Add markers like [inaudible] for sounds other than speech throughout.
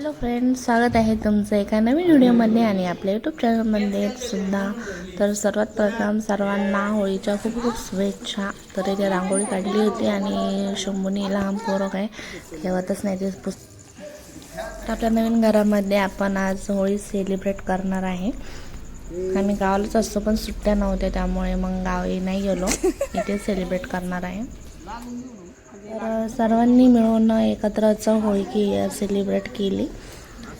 Hello friends स्वागत आहे तुमचं एका नवीन व्हिडिओमध्ये आणि आपल्या यूट्यूब चॅनलमध्ये सुद्धा. तर सर्वात प्रथम सर्वांना होळीच्या खूप खूप शुभेच्छा. तर इथे रांगोळी काढली होती आणि शंभूनी लहान पोरं काय ठेवतच नाही ते पुस तर आपल्या नवीन घरामध्ये आपण आज होळी सेलिब्रेट करणार आहे. आम्ही गावालाच असतो पण सुट्ट्या नव्हत्या त्यामुळे मग गावी नाही गेलो. इथे सेलिब्रेट करणार आहे. तर सर्वांनी मिळून एकत्रच होळी की सेलिब्रेट केली.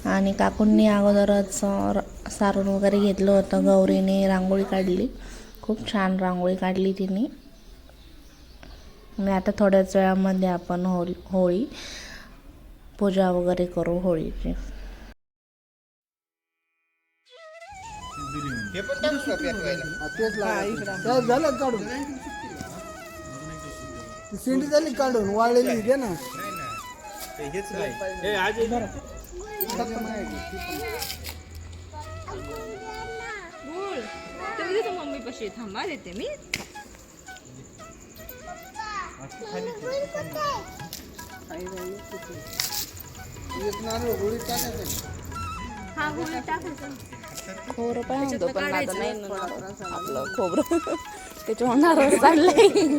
आणि काकूंनी अगोदरच र- सारून वगैरे घेतलं होतं. गौरीने रांगोळी काढली. खूप छान रांगोळी काढली तिने. आणि आता थोड्याच वेळामध्ये आपण होळी होळी पूजा वगैरे करू होळीची. झालं काढून शेंडी झाली काढून वाळलेली दे ना. बोल तुम्ही तिथं मम्मी पशी थांबा देते मी नारळ हा गोळी टाकायचं खोबरं पण होतं पण आता नाही ना आपलं खोबरं [laughs] त्याच्या होणार चाललंय.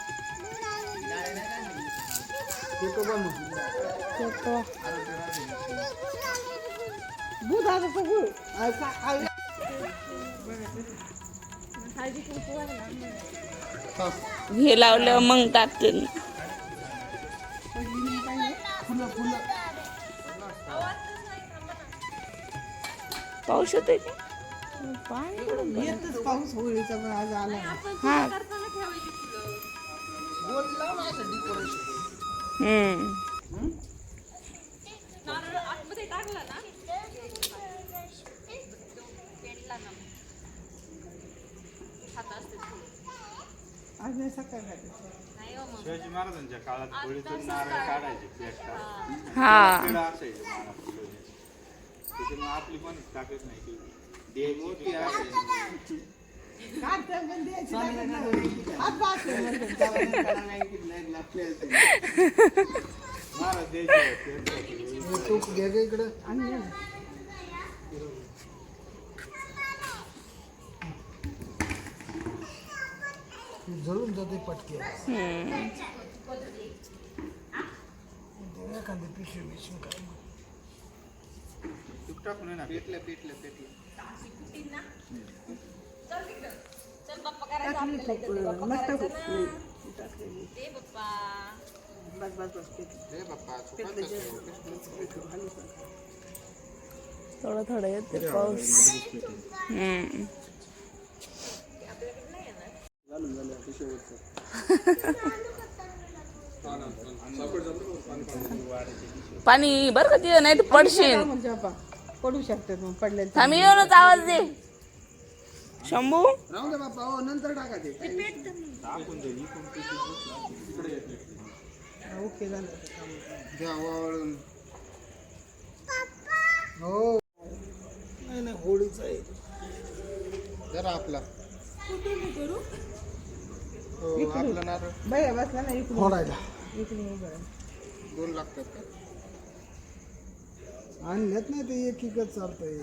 हा. लावलं मग टाकते पाऊस? येतच पाऊस होळीचा आज आला. हा हा आपली पण टाकत नाही जळून जाते पटके काढते पण द्यायची लागत नाही. आज बाकी आहे हे. ती हम्म. ना बाप्पा थोडं थोडं येते पाऊस. हम्म. पाणी बर का तिथं नाही तर पडशील. म्हणजे पडू शकतात मग पडले थांब येऊनच आवाज दे. शंभू? राहू दे बाप्पा हो नंतर टाका ते. हा, ओके झालं. घ्या वाळून. हो. नाही नाही होळीचं आहे. जरा आपला. हो आपला नारळ. बाया बसला ना इकडून. फोडायला. इकडून उभं आहे. दोन लागतात का? आणल्यात नाही ते एक एकच चालतंय.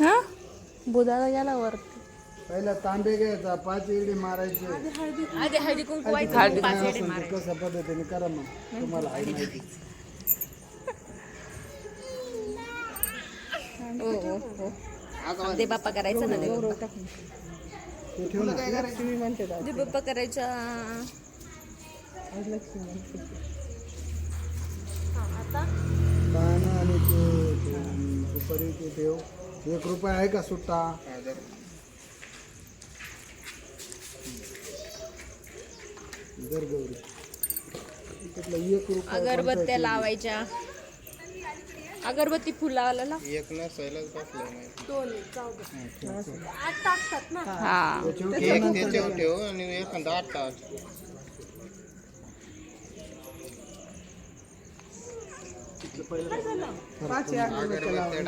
हा? बुधाला गेला वरती. पहिला तांबे घ्यायचा पाच इडी मारायचे. आधी हळदी कुंकू नाही असेल तर कशा पद्धतीने करा मग तुम्हाला आहे माहिती. दे बाप्पा करायचा ना दे बाप्पा. ते ठेवू ना. लक्ष्मी म्हणते. दे बाप्पा करायचा. आज लक्ष्मी म्हणते. पानं आणि ते ते दुपारी ते ठेव. एक रुपया आहे का सुट्टा? दर गौरी. त्यातला एक रुपया अगरबत्त्या लावायच्या. अगरबत्ती फुलाला लाव एक नसायलाच बसलाय नाही हा एक त्याच्यावर ठेव आणि एखादा आठ तास पाच या अगरबत्त्या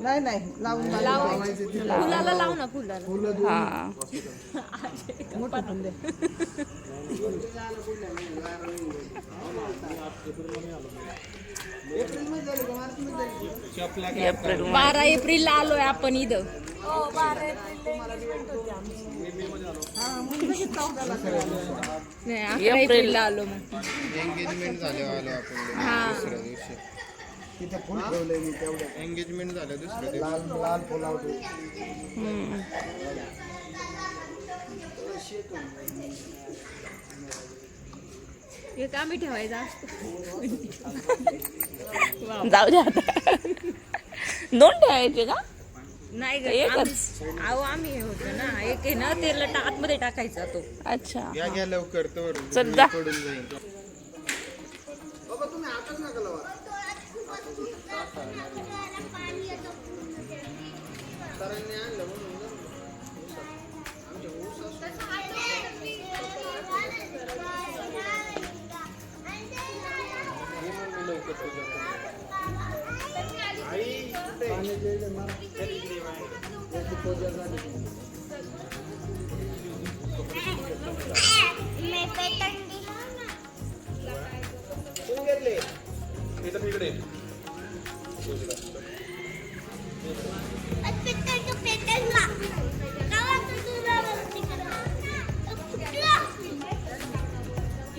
नाही नाही लावून लावायचे फुलाला लाव ना फुलाला एप्रिल बारा एप्रिलला आलोय आपण इथं नाही, एप्रिलला आलो मग. एंगेजमेंट झाल्यावर आलो आपण हा. दुसऱ्या दिवशी. तिथे फुल ठेवलंय मी तेवढ्या एंगेजमेंट झालं दुसऱ्या दिवशी. लाल लाल फुल लावतो एक आम्ही ठेवायचा असतो. जाऊ द्या आता. दोन ठेवायचे का? नाही ग एकच. आम्ही- अहो आम्ही हे होतो ना एक आहे ना तेल आतमध्ये टाकायचा तो अच्छा या घ्या लवकर तर चल जा. पडून जाईल याची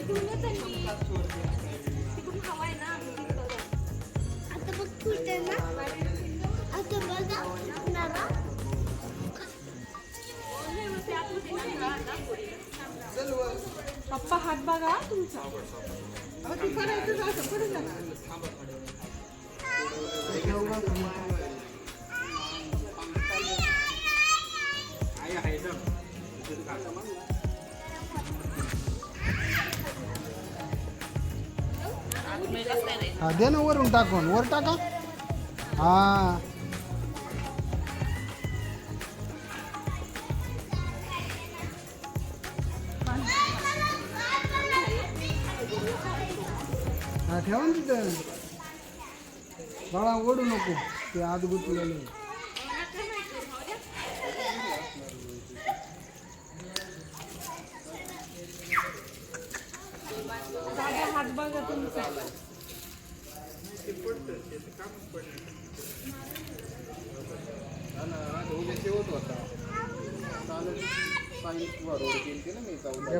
पूजा आता बघ आता बघा. पप्पा हात बघा तुमचा. हा दे ना वरून टाकून. वर टाका. हा. हा ठेवा ना तिथं. बाळा ओढू नको. ते आत गुतलेलं हात बघा तुमचा. या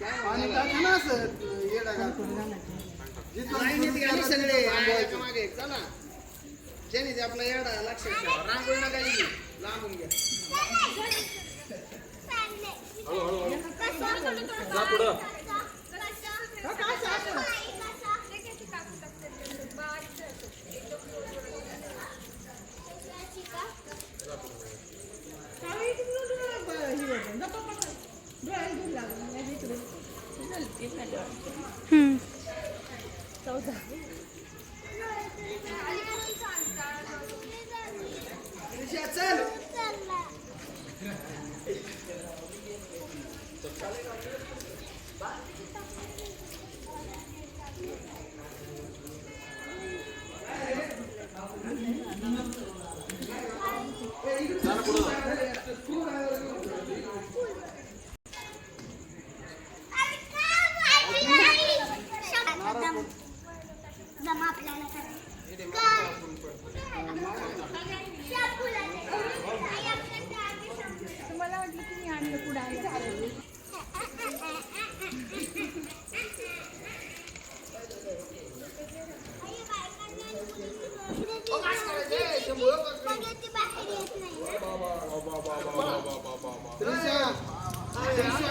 पाणी टाका ना सर येडा सगळे मागे चला. ज्याने ते आपला येडा लक्षात ठेवा. रांगोळी नका. लांबून घ्या. चल सगळ्याची बाहेर येत नाही त्रिशा, त्रिशा,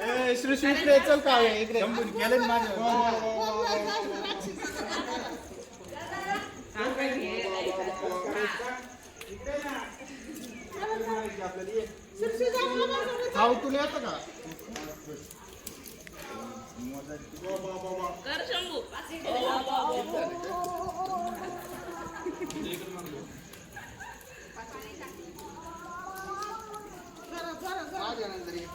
बाबा श्री इकडे चल का इकडे गेले खाऊ तुला येतं का माझ्यानंतर एक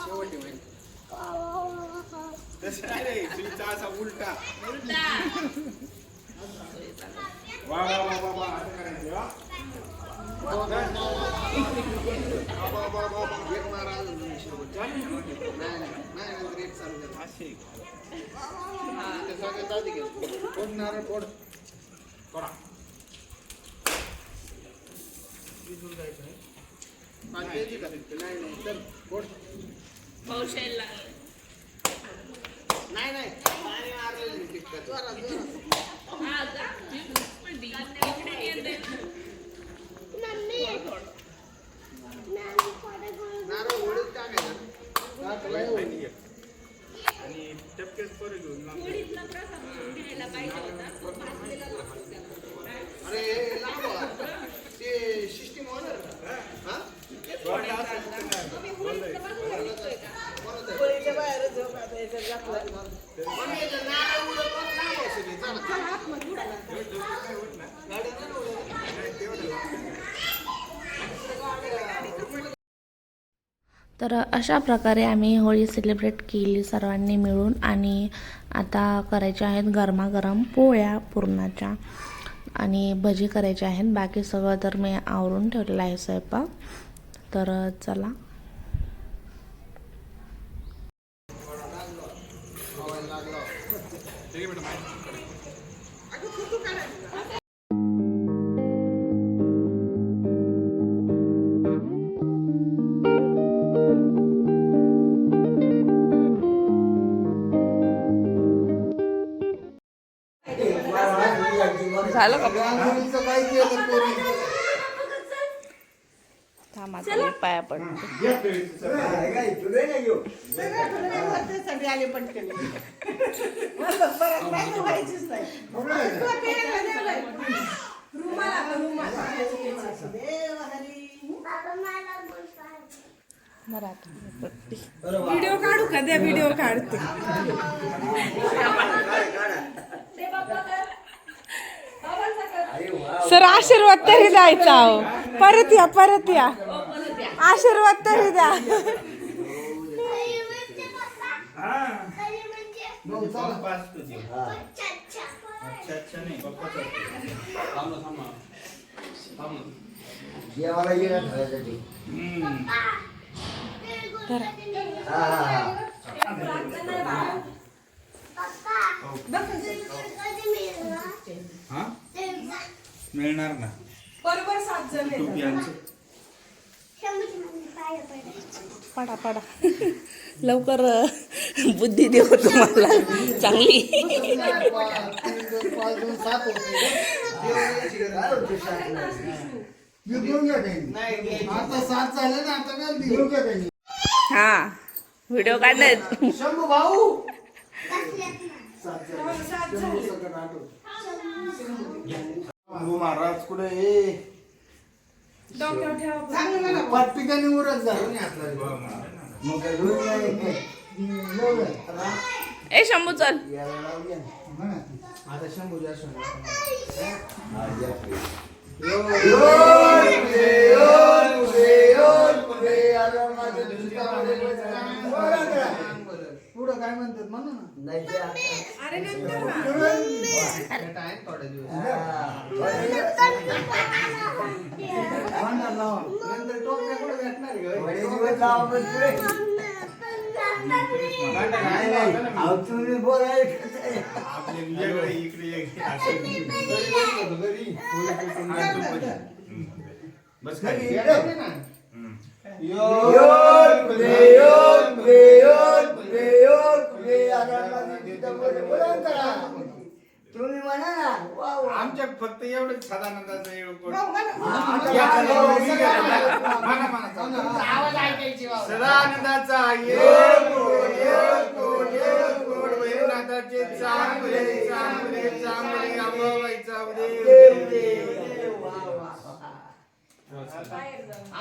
शेवटी होईल तसं नाही असा उलटा वा वा वा वा वा असं करायचं वा. एक मारा अजून शेवट नाही नाही नाही नंतर एक चालू झालं. असे ते सगळ्यात आधी गेलं. फोड नारळ फोड करा पाच द्यायची का? नाही नाही. पाणी मारलेलं जोरात, जोरात. मम्मी मॅम थोडं गोल नारळ उडीत टाकायचं टाकलंय उडीत. आणि टपकेच पोरं घेऊन लागले. अरे हे लांब व्हा. ते सिस्टीम होणार का? हा? वाटलं असं कुठं नाही. बोललंय. पण हे जर नारळ उडत मग लांब व्हा सगळे. चला. गाड्या नाही उडत. तर अशा प्रकारे आम्ही होळी सेलिब्रेट केली सर्वांनी मिळून आणि आता करायच्या आहेत गरमागरम पोळ्या पुरणाच्या. आणि भजी करायच्या आहेत. बाकी सगळं तर मी आवरून ठेवलेलं आहे स्वयंपाक. तर चला. झालं का? थांबा पाया पडते. बाबा मला बोलतात मराठी व्हिडिओ काढू का? द्या व्हिडिओ काढते. सर आशीर्वाद तरी द्यायचा अहो परत या परत या. आशीर्वाद तरी द्या. हा, हा, हा. मिळणार ना? बरोबर सात जण पडा पडा. लवकर बुद्धी देऊ तुम्हाला. चांगली. हा व्हिडिओ शंभू भाऊ. शंभू महाराज कुठे? हे उरत मग काय हे. ए शंभू चल. आता शंभू जास्त हा. पुढं काय म्हणतात म्हणू ना नाही ते आता- टाइम थोडे दिवस वडे भांडण लावा नंतर टोपल्या कुठे भेटणार आहे गं? दिवस लावा म्हणतोय. नाही, नाही. अहो, तुम्ही बोलायला कसं आहे? आपले वेगळे इकडे एक असं. घरी बसलो होतो, घरी. हा, तू पण. हम्म. बस ना हम्म. कुले, योल कुले, योल करा. तुम्ही म्हणा ना वा वा आमच्या फक्त एवढंच सदानंदाचं एवढं कोण- या चला, चला. आवाज ऐकायची. सदानंदाचा येल कोड, येल कोड, येल कोड, वैनाथाचे चांगले चांगले चांगले अंबाबाईचा उदय उदय. वा वा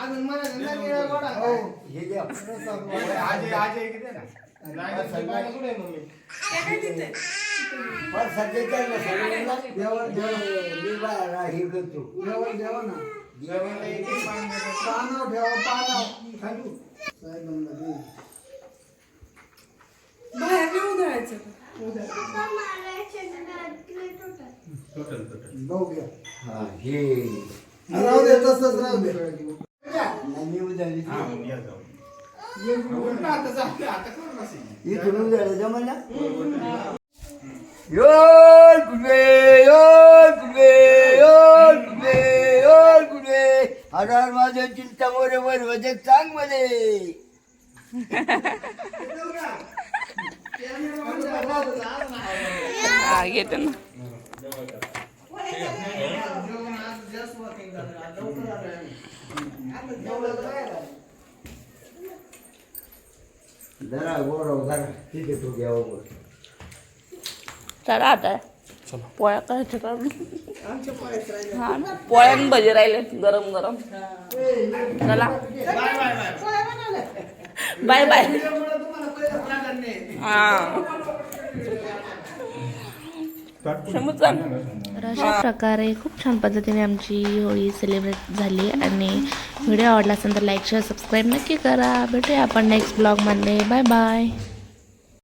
अजून मला धंदा केला गोडा. हो. हे द्या. आजे आजे इकडे ना पाणी सध्याच्या सगळ्यांना जेवण जेवण हे करतो जेवण जेवण ना. पानाव ठेवा पानाव साहेबांना. बाहेर नाही उधळायचं पप्पा मला चंद्रात होता भाऊ घ्या हा हे राहू दे तसंच राहू दे नाही उद्याली हा, मग या जाऊ. आता जाऊ दे, आता कोण बसेल? इथून उद्याला जमा ना योल कुठे योल कुठे योल कुठे योल कुठे हजार माझ्या चिंता मोरे वर वजन सांगमध्ये हा घेते ना. जेवण आज जास्त working झालं. आज लवकर आलोय आम्ही. आता जेवणाचं जरा तो घ्यावं. चला आता पोळ्या करायच्या का हा ना पोळ्यान भजे राहिले गरम गरम चला बाय बाय त्यामुळे तुम्हाला पहिलं प्राधान्य आहे. हा तर अशा प्रकारे खूप छान पद्धतीने आमची होळी सेलिब्रेट झाली आणि व्हिडिओ आवडला असेल तर लाईक शेअर सबस्क्राईब नक्की करा. भेटूया आपण नेक्स्ट ब्लॉगमध्ये बाय बाय